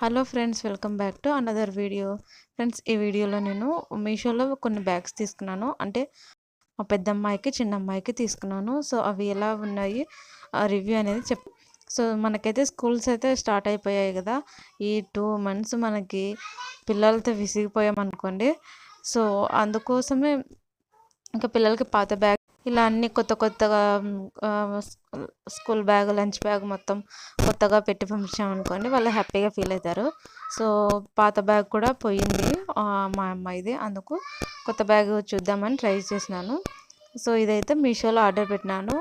Hello friends welcome back to another video friends ఈ వీడియోలో నేను మీషోలో కొన్ని బ్యాగ్స్ తీసుకున్నాను. అంటే మా పెద్ద అమ్మాయికి చిన్న అమ్మాయికి తీసుకున్నాను. సో అవి ఎలా ఉన్నాయి? రివ్యూ అనేది చెప్ సో మనకైతే స్కూల్స్ అయితే స్టార్ట్ అయిపోయాయి కదా. ఈ టూ మంత్స్ మనకి పిల్లలతో విసిగిపోయాం అనుకోండి సో అందుకోసమే ఇంకా పిల్లలకి పాత బ్యాగ్ ఇలా అన్ని కొత్త కొత్తగా స్కూల్ బ్యాగ్ లంచ్ బ్యాగ్ మొత్తం కొత్తగా పెట్టి పంపించామనుకోండి వాళ్ళు హ్యాపీగా ఫీల్ అవుతారు. సో పాత బ్యాగ్ కూడా పోయింది మా అమ్మాయిది. అందుకు కొత్త బ్యాగ్ చూద్దామని ట్రై చేసినాను. సో ఇదైతే మీషోలో ఆర్డర్ పెట్టినాను.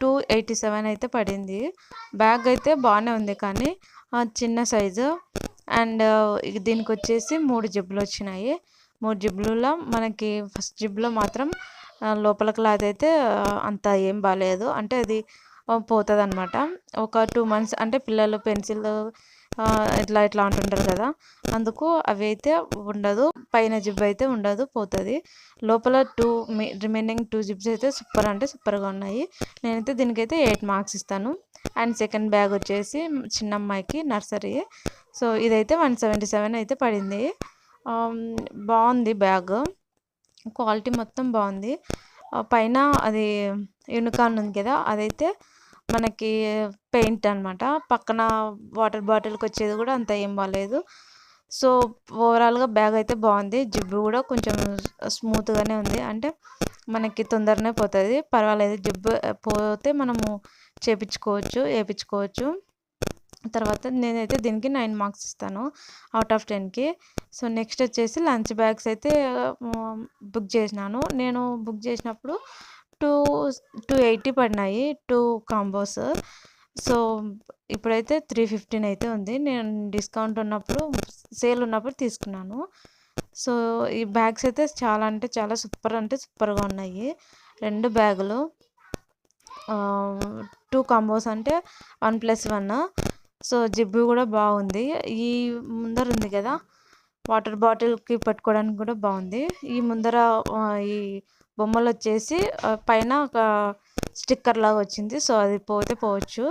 టూ ఎయిటీ సెవెన్ అయితే పడింది. బ్యాగ్ అయితే బాగానే ఉంది కానీ చిన్న సైజు. అండ్ దీనికి వచ్చేసి మూడు జిబ్బులు వచ్చినాయి. మూడు జిబ్బులలో మనకి ఫస్ట్ జిబ్లో మాత్రం లోపల క్లాత్ అయితే అంత ఏం బాగాలేదు అంటే అది పోతుంది అనమాట ఒక టూ మంత్స్ అంటే పిల్లలు పెన్సిల్ ఇట్లా ఇట్లా అంటుంటారు కదా అందుకు అవి అయితే ఉండదు. పైన జిబ్ అయితే ఉండదు పోతుంది. లోపల టూ రిమైనింగ్ టూ జిబ్స్ అయితే సూపర్ అంటే సూపర్గా ఉన్నాయి. నేనైతే దీనికైతే ఎయిట్ మార్క్స్ ఇస్తాను. అండ్ సెకండ్ బ్యాగ్ వచ్చేసి చిన్న అమ్మాయికి నర్సరీ. సో ఇదైతే వన్ సెవెంటీ సెవెన్ అయితే పడింది. బాగుంది బ్యాగ్. క్వాలిటీ మొత్తం బాగుంది. పైన అది యూనికార్న్ ఉంది కదా అదైతే మనకి పెయింట్ అనమాట పక్కన వాటర్ బాటిల్కి వచ్చేది కూడా అంత ఏం బాగాలేదు సో ఓవరాల్గా బ్యాగ్ అయితే బాగుంది. జిబ్బు కూడా కొంచెం స్మూత్గానే ఉంది. అంటే మనకి తొందరనే పోతుంది. పర్వాలేదు జిబ్బు పోతే మనము చేపించుకోవచ్చు వేయించుకోవచ్చు తర్వాత నేనైతే దీనికి నైన్ మార్క్స్ ఇస్తాను అవుట్ ఆఫ్ టెన్కి సో నెక్స్ట్ వచ్చేసి లంచ్ బ్యాగ్స్ అయితే బుక్ చేసినాను. నేను బుక్ చేసినప్పుడు టూ టూ ఎయిటీ పడినాయి టూ కాంబోస్. సో ఇప్పుడైతే త్రీ ఫిఫ్టీన్ అయితే ఉంది. నేను డిస్కౌంట్ ఉన్నప్పుడు సేల్ ఉన్నప్పుడు తీసుకున్నాను. సో ఈ బ్యాగ్స్ అయితే చాలా అంటే చాలా సూపర్ అంటే సూపర్గా ఉన్నాయి. రెండు బ్యాగులు. టూ కాంబోస్ అంటే వన్ ప్లస్ వన్. సో జిబ్బు కూడా బాగుంది. ఈ ముందర ఉంది కదా వాటర్ బాటిల్కి పెట్టుకోవడానికి కూడా బాగుంది. ఈ ముందర ఈ బొమ్మలు వచ్చేసి పైన ఒక స్టిక్కర్ లాగా వచ్చింది. సో అది పోతే పోవచ్చు.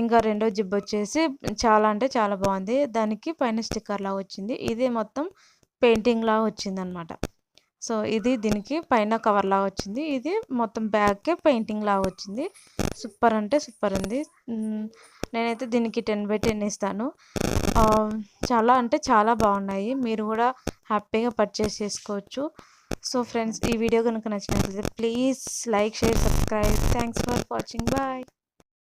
ఇంకా రెండో జిబ్ వచ్చేసి చాలా అంటే చాలా బాగుంది. దానికి పైన స్టిక్కర్ లాగా వచ్చింది. ఇది మొత్తం పెయింటింగ్ లాగా వచ్చింది అనమాట సో ఇది దీనికి పైన కవర్ లాగా వచ్చింది. ఇది మొత్తం బ్యాగ్కే పెయింటింగ్ లాగా వచ్చింది. సూపర్ అంటే సూపర్ ఉంది. నేనైతే దీనికి టెన్ బై టెన్ ఇస్తాను. చాలా అంటే చాలా బాగున్నాయి. మీరు కూడా హ్యాపీగా పర్చేస్ చేసుకోవచ్చు. సో ఫ్రెండ్స్ ఈ వీడియో కనుక నచ్చినట్లయితే please like share subscribe. Thanks for watching bye